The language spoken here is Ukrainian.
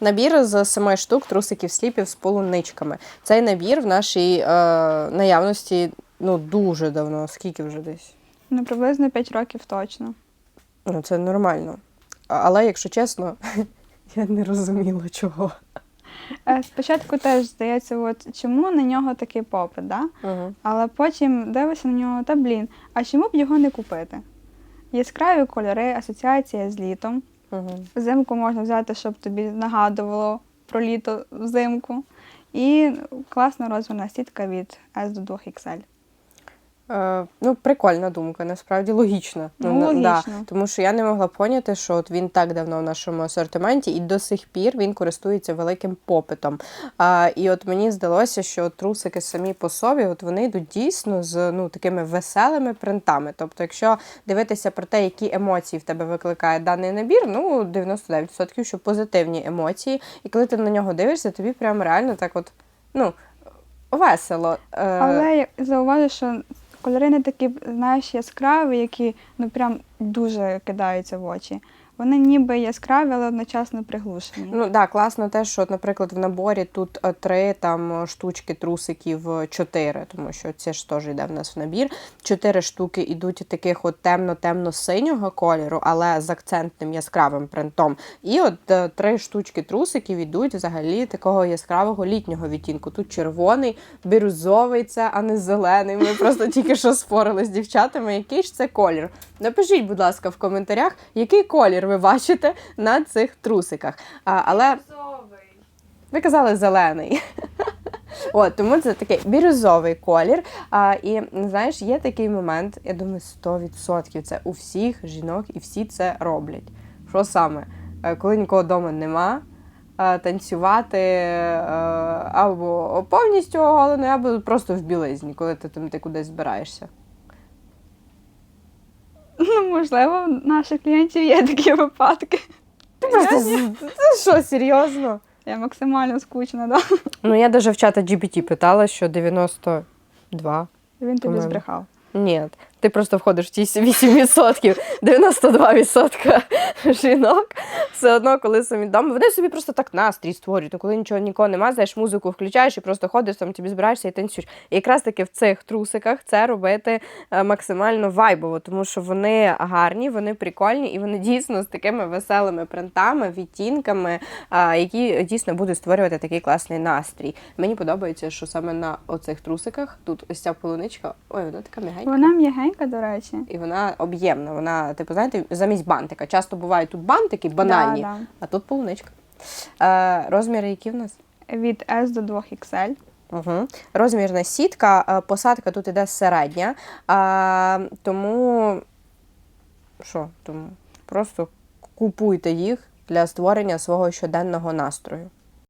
Набір з семи штук трусиків сліпів з полуничками. Цей набір в нашій е, наявності ну, дуже давно. Скільки вже десь? Ну, приблизно 5 років точно. Ну, це нормально. Але, якщо чесно, я не розуміла чого. Е, Спочатку теж здається, от чому на нього такий попит, да? Угу. але потім дивишся на нього, та блін, а чому б його не купити? Яскраві кольори, асоціація з літом. Угу. Взимку можна взяти, щоб тобі нагадувало про літо взимку. І класна розмірна сітка від S до 2 XL. Е, ну, прикольна думка, насправді логічна. Ну, на- логічно. тому що я не могла поняти, що от він так давно в нашому асортименті, і до сих пір він користується великим попитом. А, і от мені здалося, що трусики самі по собі, от вони йдуть дійсно з ну, такими веселими принтами. Тобто, якщо дивитися про те, які емоції в тебе викликає даний набір, ну 99% що позитивні емоції. І коли ти на нього дивишся, тобі прям реально так от, ну. Весело. Е, Але я зауважу, що кольори не такі, знаєш, яскраві, які ну прям дуже кидаються в очі. Вони ніби яскраві, але одночасно приглушені. Ну да, класно те, що, наприклад, в наборі тут е, три там е, штучки трусиків, е, чотири, тому що це ж теж йде в нас в набір. Чотири штуки йдуть таких от темно-темно-синього кольору, але з акцентним яскравим принтом. І от три штучки трусиків йдуть взагалі такого яскравого літнього відтінку. Тут червоний, бірюзовий це, а не зелений. Ми просто тільки що спорили з дівчатами, який ж це колір. Напишіть, будь ласка, в коментарях, який колір ви бачите на цих трусиках. А, але ви казали зелений. От, тому це такий бірюзовий колір. А, і знаєш, є такий момент, я думаю, 100% це у всіх жінок і всі це роблять. Що саме? Е, Коли нікого вдома нема, е, танцювати е, або повністю оголеною, або просто в білизні, коли ти там ти кудись збираєшся. Ну, можливо, в наших клієнтів є такі випадки. Ти просто з- це що, серйозно? Я максимально скучна, да? Ну, я даже в чата GPT питала, що 92. Він тобі По-моєму. збрехав. Ні, ти просто входиш в ті 8%, 92% жінок все одно, коли самі вдома. Вони собі просто так настрій створюють. Ну, коли нічого нікого немає, знаєш, музику включаєш і просто ходиш там, тобі збираєшся і танцюєш. І якраз таки в цих трусиках це робити е, максимально вайбово, тому що вони гарні, вони прикольні і вони дійсно з такими веселими принтами, відтінками, е, які дійсно будуть створювати такий класний настрій. Мені подобається, що саме на оцих трусиках тут ось ця полуничка, ой, вона така м'ягенька. Вона м'ягенька, до речі. І вона об'ємна. Вона, типу, знаєте, замість бантика. Часто бувають тут бантики банальні, Да, а тут полуничка. Е, розміри які в нас? Від S до 2 XL. Угу. Розмірна сітка, е, посадка тут іде середня. Е, тому що? Тому просто купуйте їх для створення свого щоденного настрою.